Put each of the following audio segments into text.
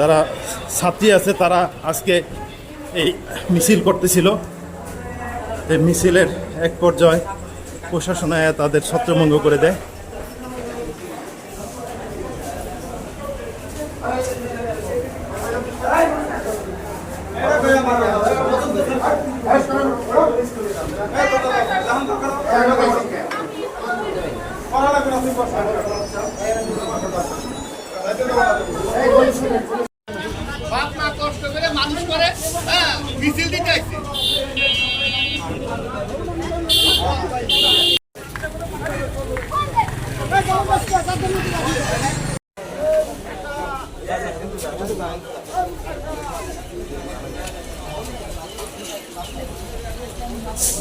যারা ছাত্রী আছে, তারা আজকে এই মিছিল করতেছিল। এই মিছিলের এক পর্যায়ে প্রশাসন তাদের ছত্রভঙ্গ করে দেয় মা কষ্ট করে মানুষ করে হ্যাঁ মিছিল দিতে আসছে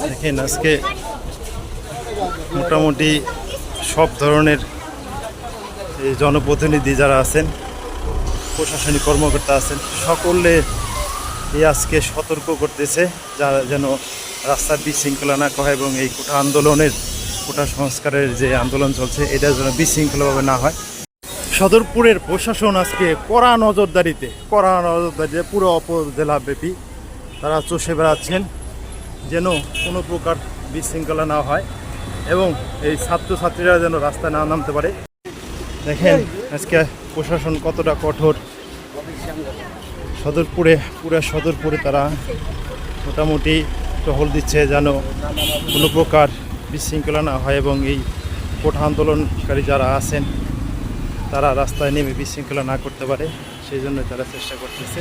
দেখেন আজকে মোটামুটি সব ধরনের জনপ্রতিনিধি যারা আছেন, প্রশাসনিক কর্মকর্তা আছেন, সকলে আজকে সতর্ক করতেছে, যারা যেন রাস্তার বিশৃঙ্খলা না হয় এবং এই কোটা আন্দোলনের, কোটা সংস্কারের যে আন্দোলন চলছে, এটা যেন বিশৃঙ্খলাভাবে না হয়। সদরপুরের প্রশাসন আজকে কড়া নজরদারিতে কড়া নজরদারিতে পুরো উপজেলা ব্যাপী তারা চষে বেড়াচ্ছেন, যেন কোনো প্রকার বিশৃঙ্খলা না হয় এবং এই ছাত্রছাত্রীরা যেন রাস্তায় না নামতে পারে। দেখেন, আজকে প্রশাসন কতটা কঠোর। সদরপুরে পুরা সদরপুরে তারা মোটামুটি টহল দিচ্ছে যেন কোনো প্রকার বিশৃঙ্খলা না হয় এবং এই কোঠা আন্দোলনকারী যারা আছেন তারা রাস্তায় নেমে বিশৃঙ্খলা না করতে পারে সেই জন্য তারা চেষ্টা করতেছে।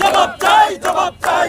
জবাব চাই জবাব চাই।